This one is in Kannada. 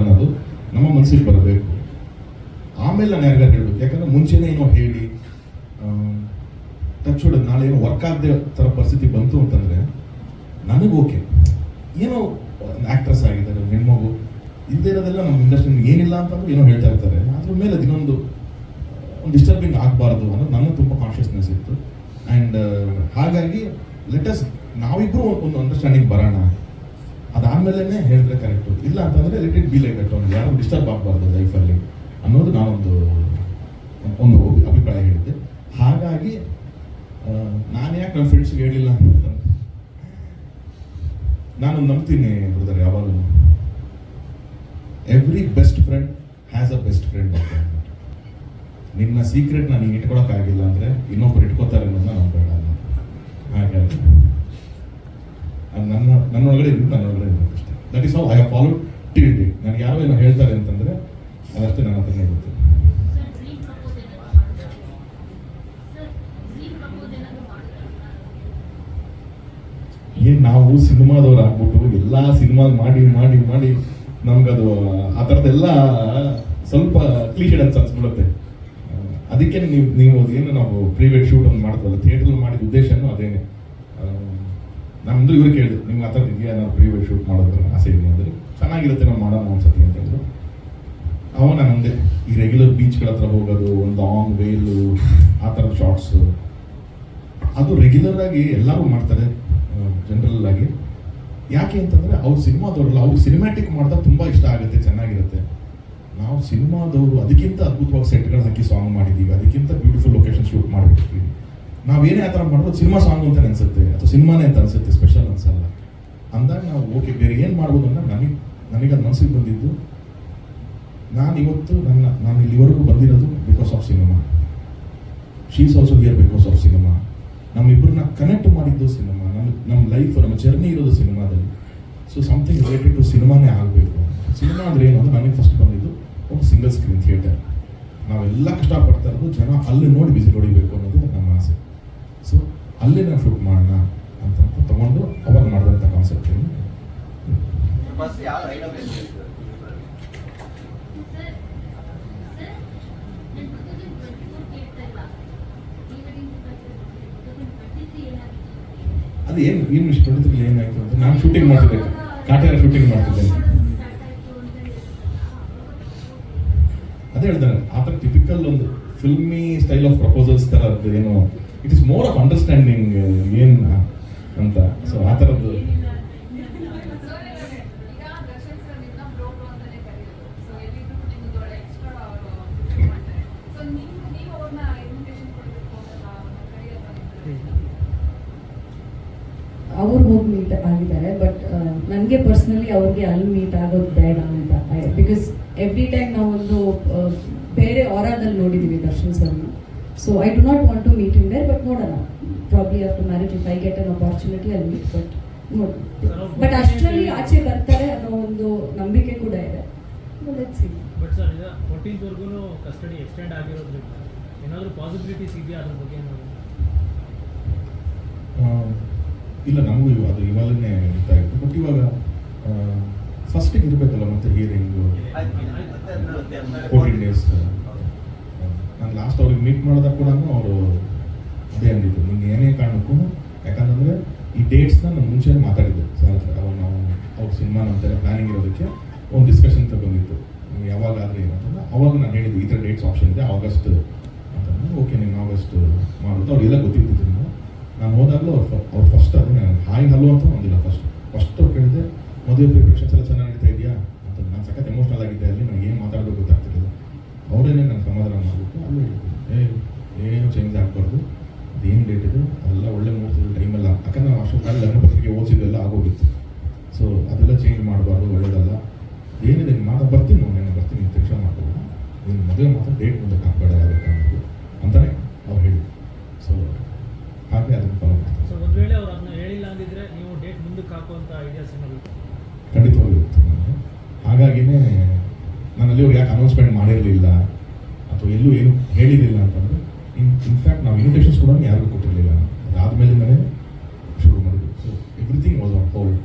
ಅನ್ನೋದು ನಮ್ಮ ಮನಸ್ಸಿಗೆ ಬರಬೇಕು. ಆಮೇಲೆ ನಾನು ಯಾರಿಗಾರು ಹೇಳ್ಬೇಕು. ಯಾಕಂದ್ರೆ ಮುಂಚೆನೇ ಏನೋ ಹೇಳಿ ತಕ್ಷಣ ನಾಳೆ ಏನೋ ವರ್ಕ್ ಆಗದೆ ಥರ ಪರಿಸ್ಥಿತಿ ಬಂತು ಅಂತಂದರೆ ನನಗೆ ಓಕೆ ಏನೋ ಆ್ಯಕ್ಟ್ರೆಸ್ ಆಗಿದ್ದಾರೆ ಹೆಣ್ಮಗು ಇಲ್ಲದೆ ಇರೋದೆಲ್ಲ ನಮ್ಮ ಇಂಡಸ್ಟ್ರಿ ಏನಿಲ್ಲ ಅಂತಂದ್ರೆ ಏನೋ ಹೇಳ್ತಾ ಇರ್ತಾರೆ. ಅದ್ರ ಮೇಲೆ ಇನ್ನೊಂದು ಒಂದು ಡಿಸ್ಟರ್ಬಿಂಗ್ ಆಗಬಾರ್ದು ಅನ್ನೋದು ನನ್ನ ತುಂಬ ಕಾನ್ಷಿಯಸ್ನೆಸ್ ಇತ್ತು. ಆ್ಯಂಡ್ ಹಾಗಾಗಿ ಲೆಟಸ್ ನಾವಿಬ್ರು ಒಂದು ಅಂಡರ್ಸ್ಟ್ಯಾಂಡಿಂಗ್ ಬರೋಣ. ಅದಾದ್ಮೇಲೆ ಹೇಳಿದ್ರೆ ಕರೆಕ್ಟು ಇಲ್ಲ ಅಂತಂದ್ರೆ let it be like that ಒಂದು ಯಾರು ಡಿಸ್ಟರ್ಬ್ ಆಗಬಾರ್ದು ಲೈಫಲ್ಲಿ ಅನ್ನೋದು ನಾನೊಂದು, ಒಂದು ಅಭಿಪ್ರಾಯ ಹೇಳಿದ್ದೆ. ಹಾಗಾಗಿ ನಾನು ಯಾಕೆ ನನ್ನ ಫ್ರೆಂಡ್ಸ್ಗೆ ಹೇಳಿಲ್ಲ ನಾನು ನಂಬ್ತೀನಿ ಬ್ರದರ್ ಯಾವಾಗಲೂ. Every best friend has a best friend ಅಂತ. ನಿನ್ನ ಸೀಕ್ರೆಟ್ ನಾನು ಇಟ್ಕೊಳಕ್ಕಾಗಿಲ್ಲ ಅಂದರೆ ಇನ್ನೊಬ್ಬರು ಇಟ್ಕೋತಾರೆ ಅನ್ನೋದನ್ನ ನಾನು ಬೇಡ. ಹಾಗಾಗಿ. ನನ್ನ ನನ್ನೊಳಗಡೆ ಇರುತ್ತೆ ನನ್ನೊಳಗಡೆ ಇರುತ್ತೆ ಅಷ್ಟೇ. That is how I have follow till day ನನಗೆ ಯಾವೇನು ಏನೋ ಹೇಳ್ತಾರೆ ಅಂತಂದರೆ ಅದಷ್ಟೇ ನನ್ನ ಹತ್ರನೇ ಇರುತ್ತೆ ಏನು ನಾವು ಸಿನಿಮಾದವ್ರು ಆಗ್ಬಿಟ್ಟು ಎಲ್ಲ ಸಿನಿಮಾ ಮಾಡಿ ಮಾಡಿ ಮಾಡಿ ನಮ್ಗದು ಆ ಥರದ್ದೆಲ್ಲ ಸ್ವಲ್ಪ ಕ್ಲೀಶೆಡ್ ಅಂತ ಅನ್ಸ್ಬಿಡುತ್ತೆ ಅದಕ್ಕೆ ನೀವು ನೀವು ಏನು ನಾವು ಪ್ರೈವೇಟ್ ಶೂಟ್ ಒಂದು ಮಾಡ್ತಲ್ಲ ಥಿಯೇಟರ್ ಮಾಡಿದ ಉದ್ದೇಶನೂ ಅದೇನೆ. ನಮ್ದು ಇವ್ರು ಕೇಳಿದ್ರು, ನಿಮ್ಗೆ ಆ ಥರ ಇದೆಯಾ? ನಾವು ವೆಡ್ ಶೂಟ್ ಮಾಡೋದ್ರ ಆಸೆ ಇದೆ ಅಂದ್ರೆ, ಚೆನ್ನಾಗಿರುತ್ತೆ ನಾವು ಮಾಡೋಣ ಅನ್ಸತ್ತೆ ಅಂತ ಹೇಳಿದ್ರು. ಅವಾಗ ನಾನು ಈ ರೆಗ್ಯುಲರ್ ಬೀಚ್ಗಳ ಹತ್ರ ಹೋಗೋದು, ಒಂದು ಲಾಂಗ್ ವೇಲು ಆ ಥರದ ಶಾರ್ಟ್ಸು ಅದು ರೆಗ್ಯುಲರ್ ಆಗಿ ಎಲ್ಲರೂ ಮಾಡ್ತಾರೆ ಜನರಲ್ ಆಗಿ. ಯಾಕೆ ಅಂತಂದ್ರೆ, ಅವ್ರು ಸಿನಿಮಾದವ್ರಲ್ಲ ಅವ್ರು ಸಿನಿಮ್ಯಾಟಿಕ್ ಮಾಡಿದಾಗ ತುಂಬ ಇಷ್ಟ ಆಗುತ್ತೆ, ಚೆನ್ನಾಗಿರುತ್ತೆ. ನಾವು ಸಿನಿಮಾದವರು, ಅದಕ್ಕಿಂತ ಅದ್ಭುತವಾಗಿ ಸೆಟ್ಗಳು ಹಾಕಿ ಸಾಂಗ್ ಮಾಡಿದ್ದೀವಿ ಅದಕ್ಕಿಂತ ಬ್ಯೂಟಿಫುಲ್ ಲೊಕೇಶನ್ ಶೂಟ್ ಮಾಡಿಬಿಟ್ಟಿದ್ದೀವಿ ನಾವೇನೇ ಆ ಥರ ಮಾಡೋದು ಸಿನಿಮಾ ಸಾಂಗ್ ಅಂತ ಅನ್ಸುತ್ತೆ ಅಥವಾ ಸಿನಿಮಾನೇ ಅಂತ ಅನ್ಸುತ್ತೆ. ಅಂದಾಗ ನಾವು, ಓಕೆ, ಬೇರೆ ಏನು ಮಾಡ್ಬೋದು ಅಂತ ನನಗೆ ನನಗೆ ಅದು ಮನಸ್ಸಿಗೆ ಬಂದಿದ್ದು ನಾನು ಇವತ್ತು ನನ್ನ, ನಾನು ಇಲ್ಲಿವರೆಗೂ ಬಂದಿರೋದು because of cinema she's also here because of cinema ನಮ್ಮಿಬ್ಬರನ್ನ connect ಮಾಡಿದ್ದು ಸಿನಿಮಾ ನಮ್ಮ ನಮ್ಮ ಲೈಫ್ ನಮ್ಮ ಜರ್ನಿ ಇರೋದು ಸಿನಿಮಾದಲ್ಲಿ ಸೊ ಸಮಥಿಂಗ್ ರಿಲೇಟೆಡ್ ಟು ಸಿನಿಮಾನೇ ಆಗಬೇಕು. ಸಿನಿಮಾ ಅಂದ್ರೆ ಏನು ಅಂದ್ರೆ ನನಗೆ ಫಸ್ಟ್ ಬಂದಿದ್ದು ಒಂದು ಸಿಂಗಲ್ ಸ್ಕ್ರೀನ್ ಥಿಯೇಟರ್ ನಾವೆಲ್ಲ ಕಷ್ಟಪಡ್ತಾ ಇರೋದು ಜನ ಅಲ್ಲಿ ನೋಡಿ ಬಿಸಿ ಹೊಡಿಬೇಕು ಅನ್ನೋದು ನಮ್ಮ ಆಸೆ. ಸೊ ಅಲ್ಲೇ ನಾನು ಶೂಟ್ ಮಾಡೋಣ ಅಂತ ಅಂತ ತಗೊಂಡು ಟ್ವೆಂಟಿ ಯಾವ ಏನಾಗಿದೆ ಅದು ಏನು ಏನು ಇಷ್ಟು ಏನಾಯ್ತು ಅಂತ ನಾನು ಶೂಟಿಂಗ್ ಮಾಡ್ತಿದ್ದೆ ಕಾಟೇರ ಶೂಟಿಂಗ್ ಮಾಡ್ತಿದ್ದೆ ಅದೇ ಹೇಳ್ತಾರೆ ಆ ಥರ ಟಿಪಿಕಲ್ ಒಂದು ಫಿಲ್ಮಿ ಸ್ಟೈಲ್ ಆಫ್ ಪ್ರಪೋಸಲ್ಸ್ ಥರದ್ದು ಏನು it is more of understanding ಏನು ಅಂತ. ಸೊ ಆ ಥರದ್ದು ಈಗ ದರ್ಶನ್ ಸರ್ ನಿಮ್ನ ಬ್ರೋ ಬ್ರೋ ಅಂತಾನೆ ಕರೆಯೋದು ಸೊ ಎಲ್ಲಿದ್ರು ನಿಮ್ಗೆ ಒಳ್ಳೆ ಎಕ್ಸ್ಟ್ರಾ ಅವರು ಮಾಡ್ತಾರೆ ಸೊ ನೀವು ನೀವು ಅವ್ರನ್ನ ಇನ್ವಿಟೇಷನ್ ಕೊಡಬೇಕು ಅಂತ ಕರೆಯೋದು ಅವ್ರು ಹೋಗಿ ಮೀಟ್ ಆಗಿದ್ದಾರೆ ಬಟ್ ನನಗೆ ಪರ್ಸ್ನಲಿ ಅವ್ರಿಗೆ ಅಲ್ಲಿ ಮೀಟ್ ಆಗೋದು ಬೇಡ ಅಂತ ಬಿಕಾಸ್ ಎವ್ರಿ ಟೈಮ್ ನಾವೊಂದು ಬೇರೆ ಆರಾದಲ್ಲಿ ನೋಡಿದ್ದೀವಿ ದರ್ಶನ್ ಸರ್ನ. So I do not want to meet in there but ನೋಡೋಣ. Probably to marriage if I get an opportunity ಅಲ್ಲಿ ಮೀಟ್ ಬಟ್ ನೋಡಿ ಬಟ್ ಅಷ್ಟರಲ್ಲಿ ಆಚೆ ಬರ್ತಾರೆ ಅನ್ನೋ ಒಂದು ನಂಬಿಕೆ ಕೂಡ ಇದೆ. ಬಟ್ ಸರ್ ಫೋರ್ಟೀನ್ತ್ವರೆಗೂ ಕಸ್ಟಡಿ ಎಕ್ಸ್ಟೆಂಡ್ ಆಗಿರೋದ್ರಿಂದ ಏನಾದರೂ ಪಾಸಿಬಿಲಿಟೀಸ್ ಇದೆಯಾ ಅದ್ರ ಬಗ್ಗೆ ಏನಾದ್ರು ಆ, ಇಲ್ಲ, ನಮಗೂ ಇವಾಗ ಇವಾಗಲೇ ಇತ್ತು. ಬಟ್ ಇವಾಗ ಫಸ್ಟಿಗೆ ಇರಬೇಕಲ್ಲ ಮತ್ತೆ ಹಿಯರಿಂಗು ಫೋರ್ಟೀನ್ ಡೇಸ್ ನಾನು ಲಾಸ್ಟ್ ಅವ್ರಿಗೆ ಮೀಟ್ ಮಾಡಿದಾಗ ಕೂಡ ಅವರು ಅದೇ ಅಂದಿದ್ದು ನಿಮ್ಗೆ ಏನೇ ಕಾರಣಕ್ಕೂ, ಯಾಕಂತಂದರೆ ಈ ಡೇಟ್ಸ್ನ ನಾನು ಮುಂಚೆನೇ ಮಾತಾಡಿದ್ದೆ. ಸರ್ ನಾವು ಅವ್ರ ಸಿನಿಮಾ ನಮ್ದೆಲ್ಲ ಪ್ಲಾನಿಂಗ್ ಇರೋದಕ್ಕೆ ಒಂದು ಡಿಸ್ಕಷನ್ ತಗೊಂಡಿತ್ತು. ಯಾವಾಗಾದ್ರೆ ಏನಂತಂದ್ರೆ ಅವಾಗ ನಾನು ಹೇಳಿದ್ದು ಈ ಥರ ಡೇಟ್ಸ್ ಆಪ್ಷನ್ ಇದೆ ಆಗಸ್ಟ್ ಅಂತಂದ್ರೆ ಓಕೆ ನೀನು ಆಗಸ್ಟ್ ಮಾಡೋದು ಅವ್ರಿಗೆಲ್ಲ ಗೊತ್ತಿತ್ತು ನಾನು ಹೋದಾಗಲೂ ಅವ್ರು ಅವ್ರು ಫಸ್ಟ್ ಅದೇ ನಾನು ಹಾಯ್ ಹಲೋ ಅಂತ ಒಂದಿಲ್ಲ ಫಸ್ಟ್ ಫಸ್ಟ್ ಅವ್ರು ಕೇಳಿದೆ ಮದುವೆ ಪ್ರಿಪ್ರೇಷನ್ಸ್ ಎಲ್ಲ ಚೆನ್ನಾಗಿ ನಡೀತಾ ಇದೆಯಾ? ಅಂತ ನಾನು ಸಖತ್ ಎಮೋಷ್ನಲ್ ಆಗಿದ್ದೆ. ಅಲ್ಲಿ ನನಗೆ ಏನು ಮಾತಾಡೋದು ಗೊತ್ತಾಗ್ತಿರಲಿಲ್ಲ. ಅವರೇನೆ ನನ್ನ ಸಮಾಧಾನ ಮಾಡಬೇಕು ಅಲ್ಲಿ ಏ, ಏನು ಚೇಂಜ್ ಆಗಬಾರ್ದು. ಅದೇನು ಡೇಟ್ ಇದೆ? ಅದೆಲ್ಲ ಒಳ್ಳೆ ಮುಹೂರ್ತದ ಟೈಮೆಲ್ಲ ಯಾಕಂದ್ರೆ ನಾವು ಅಷ್ಟೊತ್ತಾಗಿ ಲಗ್ನ ಪತ್ರಿಕೆ ಓದಿದ್ದೆಲ್ಲ ಆಗೋಗಿತ್ತು. ಸೊ ಅದೆಲ್ಲ ಚೇಂಜ್ ಮಾಡಬಾರ್ದು, ಒಳ್ಳೇದಲ್ಲ. ಏನಿದೆ ಮಾತು ಮಾತಾ ಬರ್ತೀನಿ, ನಾನು ಬರ್ತೀನಿ ತಕ್ಷಣ ಮಾಡ್ಕೋಬೇಡ. ನೀನು ಮದುವೆ ಮಾತ್ರ ಮುಂದಕ್ಕೆ ಹಾಕುವಂಥ ಐಡಿಯಾಸ್ ಇರುತ್ತೆ ನನಗೆ ಹಾಗಾಗಿನೇ ನಾನು ಅಲ್ಲಿವ್ರು ಯಾಕೆ ಅನೌನ್ಸ್ಮೆಂಟ್ ಮಾಡಿರಲಿಲ್ಲ ಅಥವಾ ಎಲ್ಲೂ ಏನು ಹೇಳಿರಲಿಲ್ಲ ಅಂತಂದರೆ, ಇನ್ ಇನ್ಫ್ಯಾಕ್ಟ್ ನಾವು ಇನ್ವಿಟೇಷನ್ಸ್ ಕೂಡ ಯಾರಿಗೂ ಕೊಟ್ಟಿರಲಿಲ್ಲ. ಅದಾದಮೇಲಿಂದನೇ ಶುರು ಮಾಡಿದ್ವಿ so everything was on hold